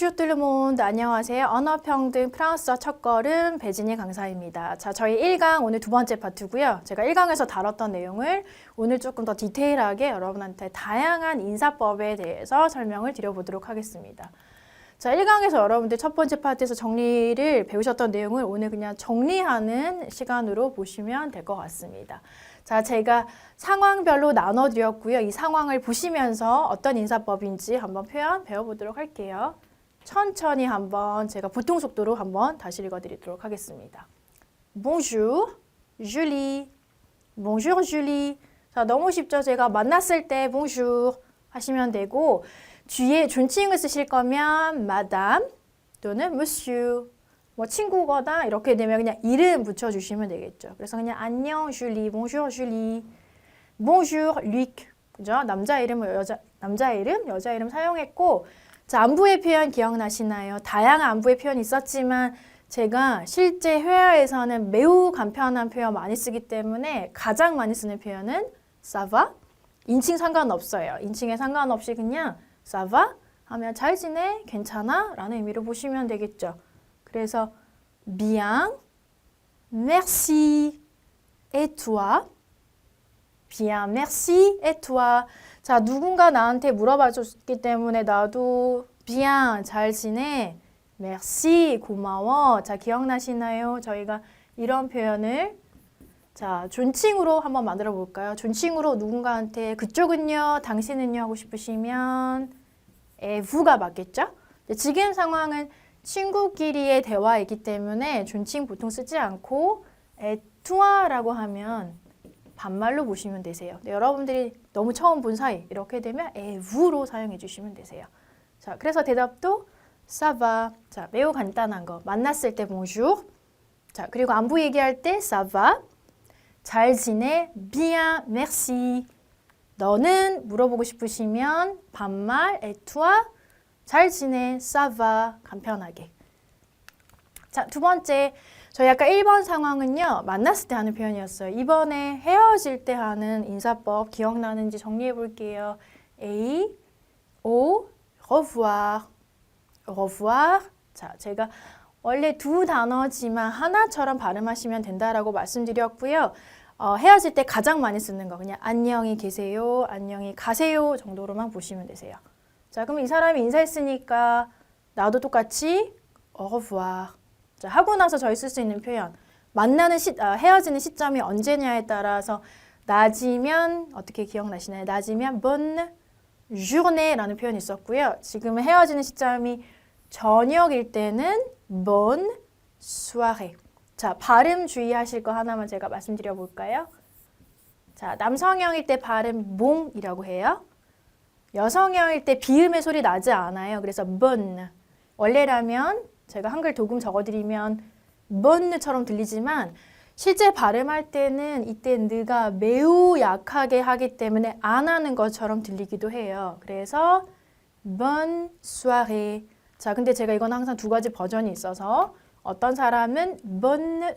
Le monde. 안녕하세요. 언어평등 프랑스어 첫걸음 배진희 강사입니다. 자, 저희 1강 오늘 두 번째 파트고요. 제가 1강에서 다뤘던 내용을 오늘 조금 더 디테일하게 여러분한테 다양한 인사법에 대해서 설명을 드려보도록 하겠습니다. 자, 1강에서 여러분들 첫 번째 파트에서 정리를 배우셨던 내용을 오늘 그냥 정리하는 시간으로 보시면 될 것 같습니다. 자, 제가 상황별로 나눠드렸고요. 이 상황을 보시면서 어떤 인사법인지 한번 표현 배워보도록 할게요. 천천히 한번 제가 보통 속도로 한번 다시 읽어드리도록 하겠습니다. Bonjour, Julie. Bonjour, Julie. 자, 너무 쉽죠? 제가 만났을 때 bonjour 하시면 되고 뒤에 존칭을 쓰실 거면 madame 또는 monsieur 뭐 친구거나 이렇게 되면 그냥 이름 붙여주시면 되겠죠. 그래서 그냥 안녕 슐리, bonjour 슐리, bonjour Luc, 그죠? 남자 이름, 여자 남자 이름, 여자 이름 사용했고, 자 안부의 표현 기억나시나요? 다양한 안부의 표현이 있었지만 제가 실제 회화에서는 매우 간편한 표현 많이 쓰기 때문에 가장 많이 쓰는 표현은 va, 인칭 상관없어요. 인칭에 상관없이 그냥 va 하면 잘 지내, 괜찮아? 라는 의미로 보시면 되겠죠. 그래서 bien, merci, et toi? bien, merci, et toi? 자, 누군가 나한테 물어봐 줬기 때문에 나도 bien, 잘 지내? merci, 고마워. 자, 기억나시나요? 저희가 이런 표현을 자, 존칭으로 한번 만들어 볼까요? 존칭으로 누군가한테 그쪽은요, 당신은요 하고 싶으시면 에브가 맞겠죠? 지금 상황은 친구끼리의 대화이기 때문에 존칭 보통 쓰지 않고 에투아라고 하면 반말로 보시면 되세요. 네, 여러분들이 너무 처음 본 사이 이렇게 되면 에브로 사용해 주시면 되세요. 자, 그래서 대답도 사바. 자, 매우 간단한 거. 만났을 때 bonjour. 자, 그리고 안부 얘기할 때 사바. 잘 지내? bien, merci. 너는 물어보고 싶으시면 반말 에투아 잘 지내, 싸바, 간편하게. 자, 두 번째, 저희 아까 1번 상황은요, 만났을 때 하는 표현이었어요. 이번에 헤어질 때 하는 인사법 기억나는지 정리해 볼게요. A, O, revoir, revoir. 자, 제가 원래 두 단어지만 하나처럼 발음하시면 된다라고 말씀드렸고요. 어, 헤어질 때 가장 많이 쓰는 거 그냥 안녕히 계세요, 안녕히 가세요 정도로만 보시면 되세요. 자, 그럼 이 사람이 인사했으니까 나도 똑같이 au revoir. 자, 하고 나서 저희 쓸 수 있는 표현. 만나는 시, 아, 헤어지는 시점이 언제냐에 따라서 낮이면 어떻게 기억나시나요? 낮이면 bonne journée라는 표현이 있었고요. 지금은 헤어지는 시점이 저녁일 때는 bonne soirée. 자, 발음 주의하실 거 하나만 제가 말씀드려 볼까요? 자, 남성형일 때 발음 몽이라고 해요. 여성형일 때 비음의 소리 나지 않아요. 그래서 bonne. 원래라면 제가 한글 도금 적어드리면 bonne처럼 들리지만 실제 발음할 때는 이때 느가 매우 약하게 하기 때문에 안 하는 것처럼 들리기도 해요. 그래서 bonne soirée. 자, 근데 제가 이건 항상 두 가지 버전이 있어서 어떤 사람은 bonne.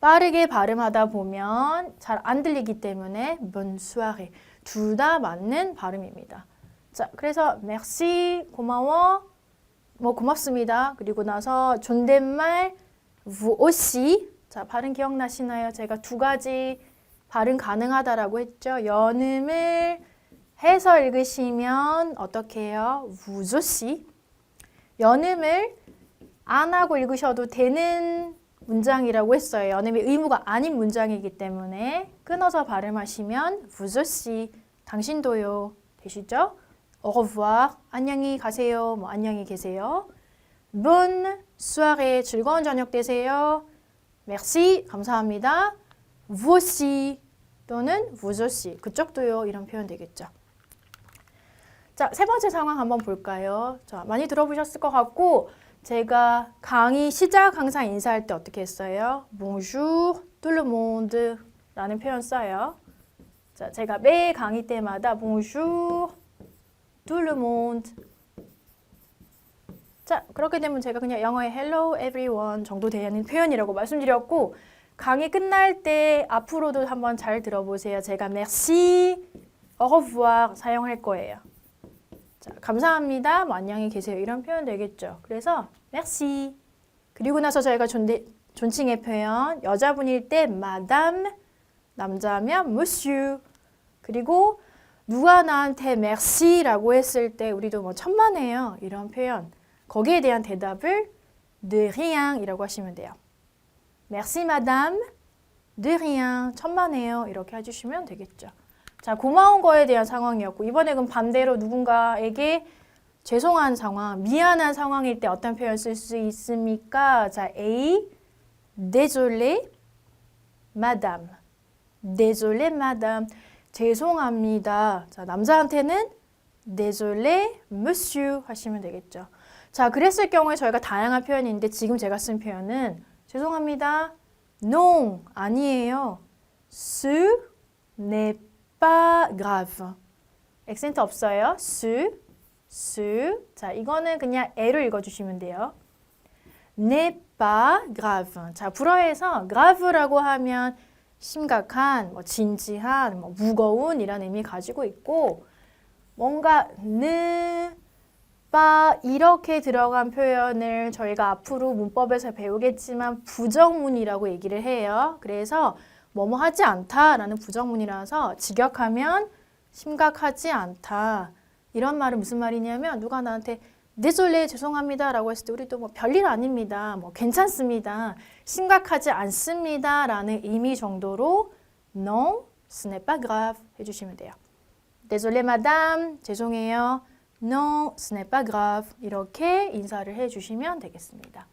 빠르게 발음하다 보면 잘 안 들리기 때문에 bonne soirée. 둘 다 맞는 발음입니다. 자, 그래서 merci 고마워. 뭐 고맙습니다. 그리고 나서 존댓말 aussi. 자, 발음 기억나시나요? 제가 두 가지 발음 가능하다라고 했죠. 연음을 해서 읽으시면 어떻게 해요? aussi. 연음을 안 하고 읽으셔도 되는 문장이라고 했어요. 연음이 의무가 아닌 문장이기 때문에 끊어서 발음하시면 aussi, 당신도요. 되시죠? Au revoir, 안녕히 가세요. 뭐 안녕히 계세요. bonne soirée, 즐거운 저녁 되세요. merci, 감사합니다. vous aussi 또는 vous aussi, 그쪽도요. 이런 표현 되겠죠. 자, 세 번째 상황 한번 볼까요? 자, 많이 들어보셨을 것 같고 제가 강의 시작 항상 인사할 때 어떻게 했어요? Bonjour, tout le monde 라는 표현 써요. 자, 제가 매 강의 때마다 Bonjour, tout le monde 자, 그렇게 되면 제가 그냥 영어의 hello everyone 정도 되는 표현이라고 말씀드렸고 강의 끝날 때 앞으로도 한번 잘 들어보세요. 제가 merci, au revoir 사용할 거예요. 자, 감사합니다. 뭐 안녕히 계세요. 이런 표현 되겠죠. 그래서 merci. 그리고 나서 저희가 존대, 존칭의 표현 여자분일 때 madame, 남자면 monsieur. 그리고 누가 나한테 merci라고 했을 때 우리도 뭐 천만에요. 이런 표현. 거기에 대한 대답을 de rien이라고 하시면 돼요. merci madame, de rien. 천만에요. 이렇게 해주시면 되겠죠. 자, 고마운 거에 대한 상황이었고 이번에 그럼 반대로 누군가에게 죄송한 상황, 미안한 상황일 때 어떤 표현 쓸 수 있습니까? 자, A, désolé, madame. désolé, madame. 죄송합니다. 자, 남자한테는 désolé, monsieur 하시면 되겠죠. 자, 그랬을 경우에 저희가 다양한 표현이 있는데 지금 제가 쓴 표현은 죄송합니다. non, 아니에요. ce n'est pas grave. 액센트 없어요. ce, ce. 자, 이거는 그냥 애로 읽어 주시면 돼요. n'est pas grave. 자, 불어에서 grave라고 하면 심각한, 뭐 진지한, 뭐 무거운 이런 의미 가지고 있고 뭔가 느, 빠 이렇게 들어간 표현을 저희가 앞으로 문법에서 배우겠지만 부정문이라고 얘기를 해요. 그래서 뭐뭐 하지 않다라는 부정문이라서 직역하면 심각하지 않다. 이런 말은 무슨 말이냐면 누가 나한테 désolé 죄송합니다라고 했을 때 우리도 뭐 별일 아닙니다. 뭐 괜찮습니다. 심각하지 않습니다라는 의미 정도로 non, ce n'est pas grave 해주시면 돼요. désolé madame 죄송해요. non, ce n'est pas grave 이렇게 인사를 해주시면 되겠습니다.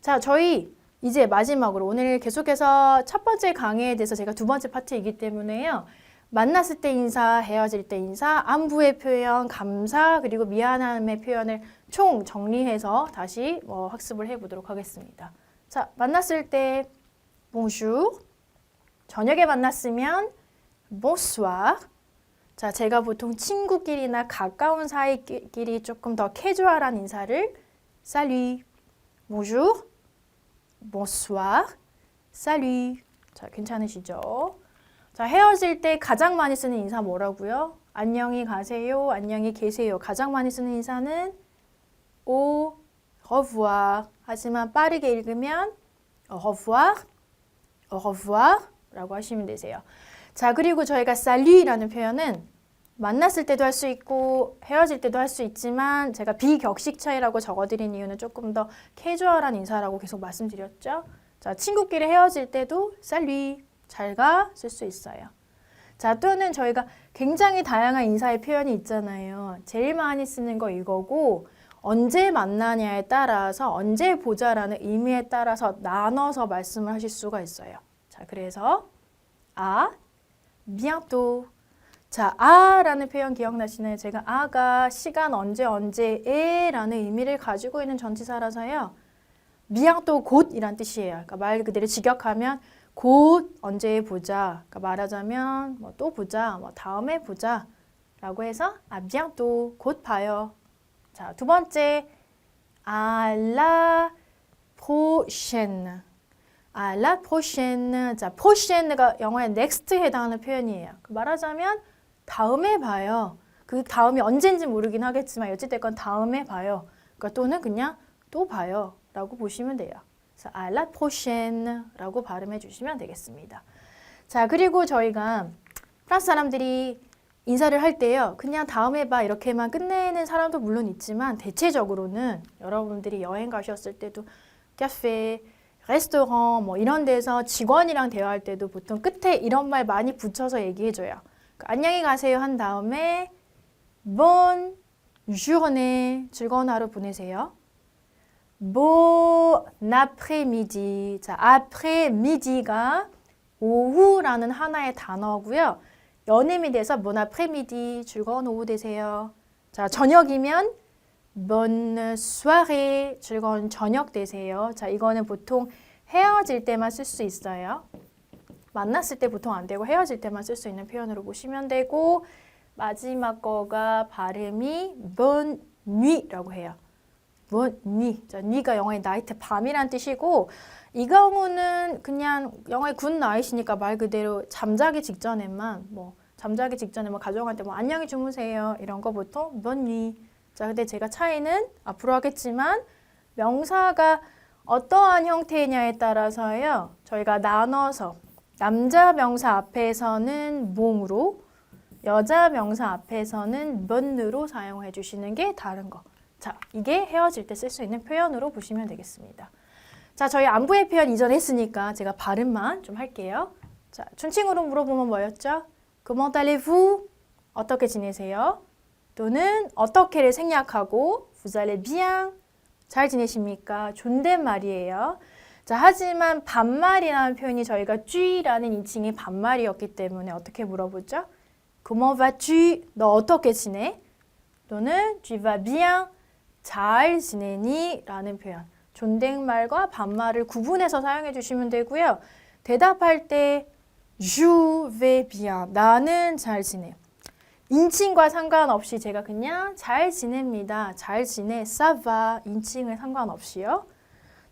자, 저희 이제 마지막으로 오늘 계속해서 첫 번째 강의에 대해서 제가 두 번째 파트이기 때문에요. 만났을 때 인사, 헤어질 때 인사, 안부의 표현, 감사, 그리고 미안함의 표현을 총 정리해서 다시 뭐 학습을 해보도록 하겠습니다. 자, 만났을 때 bonjour, 저녁에 만났으면 bonsoir. 자, 제가 보통 친구끼리나 가까운 사이끼리 조금 더 캐주얼한 인사를 salut, bonjour, bonsoir, salut. 자, 괜찮으시죠? 자, 헤어질 때 가장 많이 쓰는 인사 뭐라고요? 안녕히 가세요, 안녕히 계세요. 가장 많이 쓰는 인사는 au revoir. 하지만 빠르게 읽으면 au revoir, au revoir 라고 하시면 되세요. 자, 그리고 저희가 salut라는 표현은 만났을 때도 할 수 있고 헤어질 때도 할 수 있지만 제가 비격식 차이라고 적어드린 이유는 조금 더 캐주얼한 인사라고 계속 말씀드렸죠. 자, 친구끼리 헤어질 때도 salut, 잘가 쓸 수 있어요. 자, 또는 저희가 굉장히 다양한 인사의 표현이 있잖아요. 제일 많이 쓰는 거 이거고 언제 만나냐에 따라서 언제 보자라는 의미에 따라서 나눠서 말씀을 하실 수가 있어요. 자, 그래서 아, bientôt. 자, 아라는 표현 기억나시나요? 제가 아가 시간 언제 언제에라는 의미를 가지고 있는 전치사라서요. bientôt 곧이란 뜻이에요. 그러니까 말 그대로 직역하면 곧 언제 보자. 그러니까 말하자면 뭐 또 보자, 뭐 다음에 보자 라고 해서 아 bientôt 곧 봐요. 자, 두 번째 à la prochaine. 자, prochaine가 영어의 next에 해당하는 표현이에요. 그 말하자면 다음에 봐요. 그 다음이 언젠지 모르긴 하겠지만 어찌됐건 다음에 봐요. 그러니까 또는 그냥 또 봐요. 라고 보시면 돼요. 그래서 à la prochaine 라고 발음해 주시면 되겠습니다. 자, 그리고 저희가 프랑스 사람들이 인사를 할 때요. 그냥 다음에 봐 이렇게만 끝내는 사람도 물론 있지만 대체적으로는 여러분들이 여행 가셨을 때도 카페, 레스토랑 뭐 이런 데서 직원이랑 대화할 때도 보통 끝에 이런 말 많이 붙여서 얘기해 줘요. 그러니까 안녕히 가세요 한 다음에 bon journée 즐거운 하루 보내세요. Bon après-midi. 자, après-midi가 오후라는 하나의 단어고요. 연임이 돼서 bon après-midi 즐거운 오후 되세요. 자, 저녁이면 bonne soirée 즐거운 저녁 되세요. 자, 이거는 보통 헤어질 때만 쓸 수 있어요. 만났을 때 보통 안 되고 헤어질 때만 쓸 수 있는 표현으로 보시면 되고 마지막 거가 발음이 bonne nuit라고 해요. Nuit. 자, nuit가 영어의 나이트 밤이란 뜻이고 이 경우는 그냥 영어의 굿 나잇이니까 말 그대로 잠자기 직전에만 뭐 잠자기 직전에 뭐 가정할 때뭐 안녕히 주무세요 이런 거 보통 bonne nuit. 자, 근데 제가 차이는 앞으로 하겠지만 명사가 어떠한 형태냐에 따라서요. 저희가 나눠서 남자 명사 앞에서는 몸으로 여자 명사 앞에서는 bonne로 사용해 주시는 게 다른 거. 자, 이게 헤어질 때 쓸 수 있는 표현으로 보시면 되겠습니다. 자, 저희 안부의 표현 이전에 했으니까 제가 발음만 좀 할게요. 자, 춘칭으로 물어보면 뭐였죠? Comment allez-vous? 어떻게 지내세요? 또는 어떻게를 생략하고 Vous allez bien? 잘 지내십니까? 존댓말이에요. 자, 하지만 반말이라는 표현이 저희가 쥐라는 인칭이 반말이었기 때문에 어떻게 물어보죠? Comment vas-tu? 너 어떻게 지내? 또는 Tu vas bien? 잘 지내니? 라는 표현. 존댓말과 반말을 구분해서 사용해 주시면 되고요. 대답할 때 Je vais bien. 나는 잘 지내. 인칭과 상관없이 제가 그냥 잘 지냅니다. 잘 지내. Ça va. 인칭을 상관없이요.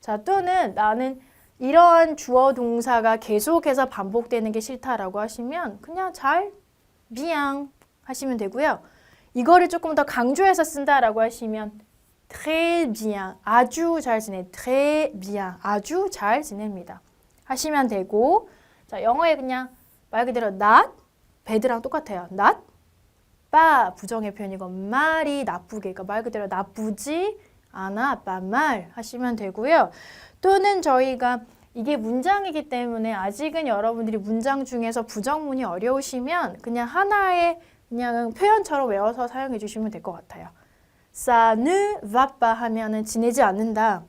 자, 또는 나는 이러한 주어 동사가 계속해서 반복되는 게 싫다라고 하시면 그냥 잘 bien 하시면 되고요. 이거를 조금 더 강조해서 쓴다라고 하시면 très bien. 아주 잘 지내. très bien. 아주 잘 지냅니다. 하시면 되고 자, 영어에 그냥 말 그대로 not bad랑 똑같아요. not 빠 부정의 표현이고 말이 나쁘게 그러니까 말 그대로 나쁘지 않아 빠말 하시면 되고요. 또는 저희가 이게 문장이기 때문에 아직은 여러분들이 문장 중에서 부정문이 어려우시면 그냥 하나의 그냥 표현처럼 외워서 사용해 주시면 될 것 같아요. Ça ne va pas 하면은 지내지 않는다.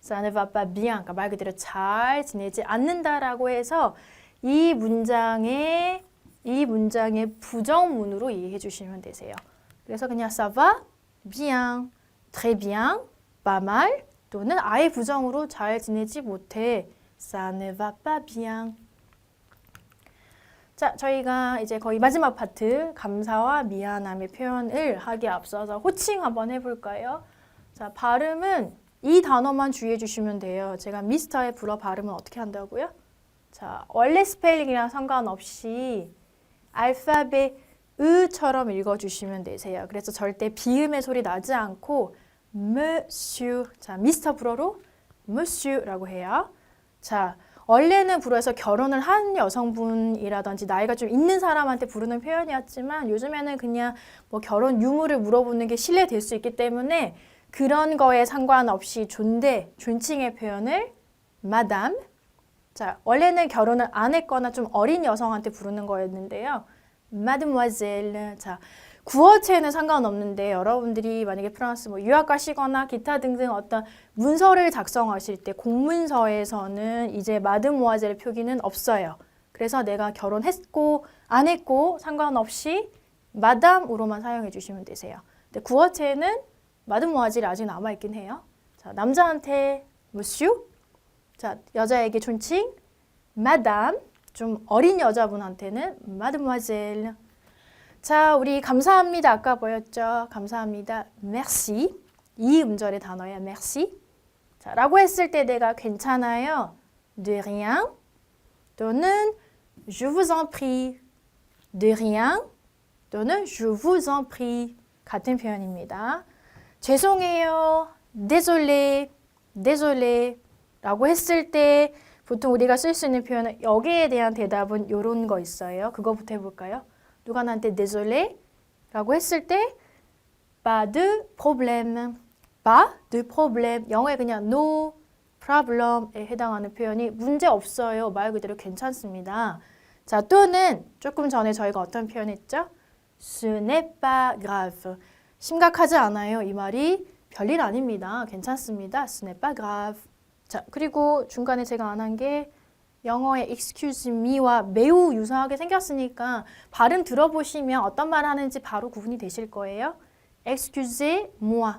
Ça ne va pas bien. 그러니까 말 그대로 잘 지내지 않는다라고 해서 이 문장의 이 문장의 부정문으로 이해해 주시면 되세요. 그래서 그냥 ça va bien, très bien, pas mal 또는 아예 부정으로 잘 지내지 못해. Ça ne va pas bien. 자, 저희가 이제 거의 마지막 파트 감사와 미안함의 표현을 하기 앞서서 호칭 한번 해볼까요? 자, 발음은 이 단어만 주의해 주시면 돼요. 제가 미스터의 불어 발음은 어떻게 한다고요? 자, 원래 스펠링이랑 상관없이 알파벳 으처럼 읽어주시면 되세요. 그래서 절대 비음의 소리 나지 않고 monsieur, 자, 미스터 불어로 monsieur라고 해요. 자, 원래는 불어에서 결혼을 한 여성분이라든지 나이가 좀 있는 사람한테 부르는 표현이었지만 요즘에는 그냥 뭐 결혼 유무를 물어보는 게 신뢰될 수 있기 때문에 그런 거에 상관없이 존대, 존칭의 표현을 madame. 자, 원래는 결혼을 안 했거나 좀 어린 여성한테 부르는 거였는데요. mademoiselle. 자, 구어체는 상관없는데 여러분들이 만약에 프랑스 뭐 유학 가시거나 기타 등등 어떤 문서를 작성하실 때 공문서에서는 이제 마드모아젤 표기는 없어요. 그래서 내가 결혼했고 안 했고 상관없이 마담으로만 사용해 주시면 되세요. 근데 구어체는 마드모아젤이 아직 남아 있긴 해요. 자, 남자한테 monsieur. 자, 여자에게 존칭 마담. 좀 어린 여자분한테는 마드모아젤. 자, 우리 감사합니다. 아까 보였죠? 감사합니다. merci. 이 음절의 단어야. merci. 자, 라고 했을 때 내가 괜찮아요. de rien 또는 je vous en prie. de rien 또는 je vous en prie. 같은 표현입니다. 죄송해요. désolé. désolé. 라고 했을 때 보통 우리가 쓸 수 있는 표현은 여기에 대한 대답은 이런 거 있어요. 그거부터 해볼까요? 누가 나한테 désolé 라고 했을 때 pas de problème, pas de problème 영어에 그냥 no problem에 해당하는 표현이 문제 없어요. 말 그대로 괜찮습니다. 자 또는 조금 전에 저희가 어떤 표현했죠? Ce n'est pas grave. 심각하지 않아요. 이 말이 별일 아닙니다. 괜찮습니다. Ce n'est pas grave. 자 그리고 중간에 제가 안 한 게 영어의 excuse me와 매우 유사하게 생겼으니까 발음 들어보시면 어떤 말 하는지 바로 구분이 되실 거예요. excusez moi.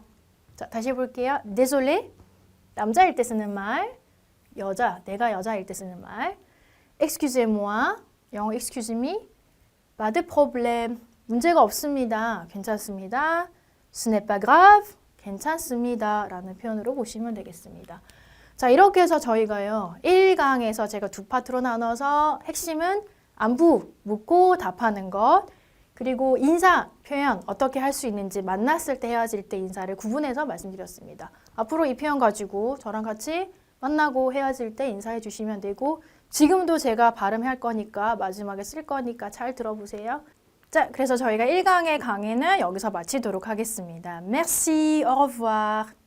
자, 다시 해볼게요. désolé. 남자일 때 쓰는 말. 여자, 내가 여자일 때 쓰는 말. excusez moi. 영어 excuse me. pas de problème. 문제가 없습니다. 괜찮습니다. ce n'est pas grave. 괜찮습니다. 라는 표현으로 보시면 되겠습니다. 자, 이렇게 해서 저희가요, 1강에서 제가 두 파트로 나눠서 핵심은 안부 묻고 답하는 것. 그리고 인사 표현 어떻게 할 수 있는지 만났을 때 헤어질 때 인사를 구분해서 말씀드렸습니다. 앞으로 이 표현 가지고 저랑 같이 만나고 헤어질 때 인사해 주시면 되고 지금도 제가 발음할 거니까 마지막에 쓸 거니까 잘 들어보세요. 자, 그래서 저희가 1강의 강의는 여기서 마치도록 하겠습니다. Merci, au revoir.